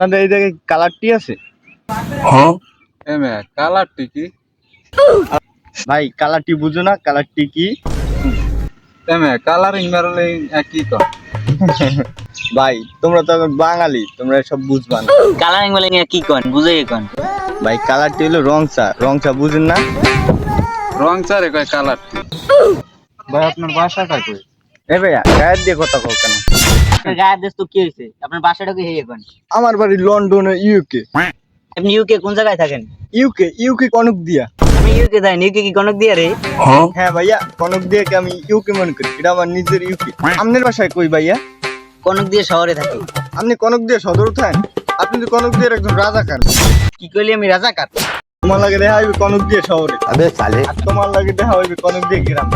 আপনাদের এই জায়গায় কালারটি আছে? এমে কালারটি কি? ভাই কালারটি বুঝো না কালারটি কি? এমে কালারিং মারলে কি কর ভাই তোমরা তো এখন বাঙালি তোমরা সব বুঝবা না। কালারিং বলে কি কন? বুঝে কন? ভাই কালারটি হলো রং চা রং চা বুঝেন না? রং চারে কয় কালারটি ভাই আপনার বাসাটা কই এ ভাইয়া গায়ের দিয়ে কথা কও কেন? আমার বাড়ি লন্ডনে ইউকে আপনি ইউকে কোন জায়গায় থাকেন? ইউকে ইউকে কনক দিয়া। আমি ইউকে যাই ইউকে কি কনক দিয়া রে? হ্যাঁ।, হ্যাঁ ভাইয়া কনক দিয়া কে আমি ইউকে মনে করি। এটা আমার নিজের ইউকে আপনার বাসায় কই ভাইয়া? কনক দিয়ে শহরে থাকি। আপনি কনক দিয়ে সদর থাকেন? আপনি তো কনক দিয়ে একজন রাজা খান কি কইলি আমি রাজা খান তোমার লাগে দেখা হইবে কনক দিয়ে শহরে। আবে চালে। তোমার লাগে দেখা হইবে কনক দিয়ে গ্রাম।